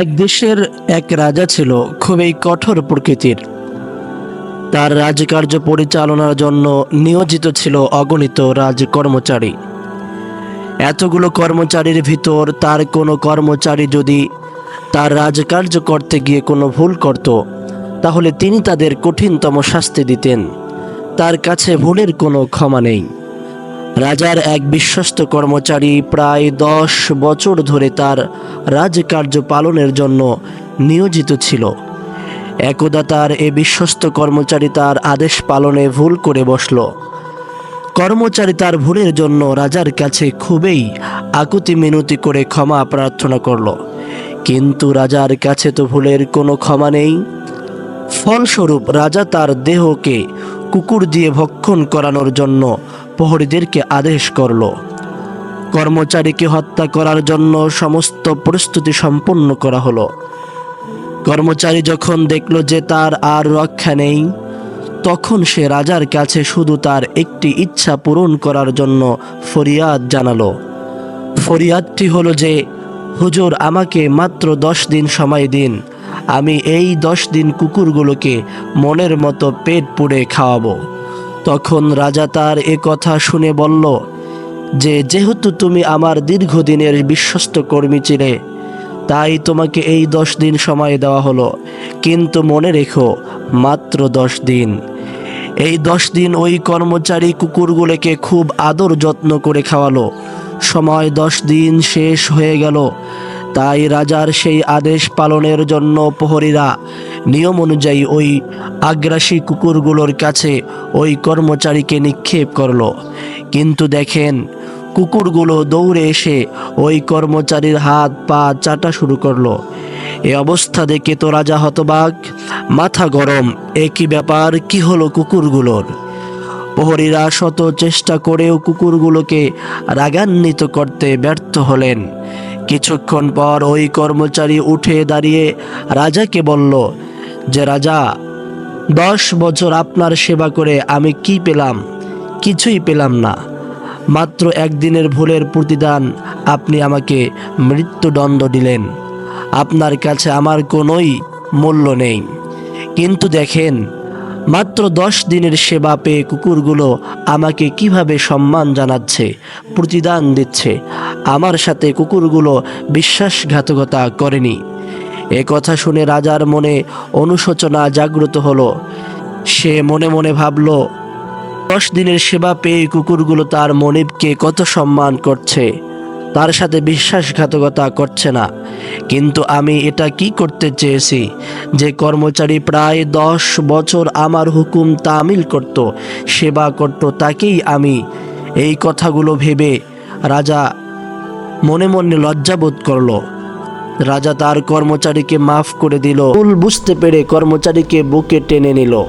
এক দেশের এক রাজা ছিল খুবই কঠোর প্রকৃতির। তার রাজকার্য পরিচালনার জন্য নিয়োজিত ছিল অগণিত রাজকর্মচারী। এতগুলো কর্মচারীর ভিতর তার কোনো কর্মচারী যদি তার রাজকার্য করতে গিয়ে কোনো ভুল করত, তাহলে তিনি তাদের কঠিনতম শাস্তি দিতেন। তার কাছে ভুলের কোনো ক্ষমা নেই। রাজার এক বিশ্বস্ত কর্মচারী প্রায় দশ বছর ধরে তার রাজকার্য পালনের জন্য নিয়োজিত ছিল। একদা তার এ বিশ্বস্ত কর্মচারী তার আদেশ পালনে ভুল করে বসল। কর্মচারী তার ভুলের জন্য রাজার কাছে খুবই আকুতি মিনতি করে ক্ষমা প্রার্থনা করল। কিন্তু রাজার কাছে তো ভুলের কোনো ক্ষমা নেই। ফলস্বরূপ রাজা তার দেহকে কুকুর দিয়ে ভক্ষণ করানোর জন্য প্রহরীদেরকে আদেশ করল। কর্মচারীকে হত্যা করার জন্য সমস্ত প্রস্তুতি সম্পন্ন করা হলো। কর্মচারী যখন দেখল যে তার আর রক্ষা নেই, তখন সে রাজার কাছে শুধু তার একটি ইচ্ছা পূরণ করার জন্য ফরিয়াদ জানালো। ফরিয়াদটি হলো যে, হুজুর, আমাকে মাত্র দশ দিন সময় দিন। আমি এই দশ দিন কুকুরগুলোকে মনের মতো পেট পুড়ে খাওয়াবো। তখন রাজা তার এ কথা শুনে বলল, যে যেহেতু তুমি আমার দীর্ঘদিনের বিশ্বস্ত কর্মী ছিলে, তাই তোমাকে এই দশ দিন সময় দেওয়া হলো। কিন্তু মনে রেখো, মাত্র দশ দিন। এই দশ দিন ওই কর্মচারী কুকুরগুলোকে খুব আদর যত্ন করে খাওয়ালো। সময় দশ দিন শেষ হয়ে গেল। তাই রাজার সেই আদেশ পালনের জন্য প্রহরীরা নিয়ম অনুযায়ী ওই আগ্রাসী কুকুরগুলোর কাছে ওই কর্মচারীকে নিক্ষেপ করল। কিন্তু দেখেন, কুকুরগুলো দৌড়ে এসে ওই কর্মচারীর হাত পা চাটা শুরু করল। এ অবস্থা দেখে তো রাজা হতবাক, মাথা গরম একই ব্যাপার, কি হলো কুকুরগুলোর? প্রহরীরা শত চেষ্টা করেও কুকুরগুলোকে রাগান্বিত করতে ব্যর্থ হলেন। কিছুক্ষণ পর ওই কর্মচারী উঠে দাঁড়িয়ে রাজাকে বলল, যে রাজা, দশ বছর আপনার সেবা করে আমি কি পেলাম? কিছুই পেলাম না। মাত্র একদিনের ভুলের প্রতিদান আপনি আমাকে মৃত্যুদণ্ড দিলেন। আপনার কাছে আমার কোনোই মূল্য নেই। কিন্তু দেখেন মাত্র দশ দিনের সেবা পেয়ে কুকুরগুলো আমাকে কীভাবে সম্মান জানাচ্ছে, প্রতিদান দিচ্ছে, আমার সাথে কুকুরগুলো বিশ্বাসঘাতকতা করেনি। এ কথা শুনে রাজার মনে অনুশোচনা জাগ্রত হলো। সে মনে মনে ভাবল, দশ দিনের সেবা পেয়ে কুকুরগুলো তার মনিবকে কত সম্মান করছে। তার সাথে বিশ্বাসঘাতকতা করছে না। কিন্তু আমি এটা কি করতে চেয়েছি? যে কর্মচারী প্রায় দশ বছর আমার হুকুম তামিল করত, সেবা করত তাকেই আমি। এই কথাগুলো ভেবে রাজা মনে মনে লজ্জাবোধ করল। রাজা তার কর্মচারীকে মাফ করে দিল। ভুল বুঝতে পেরে কর্মচারীকে বুকে টেনে নিল।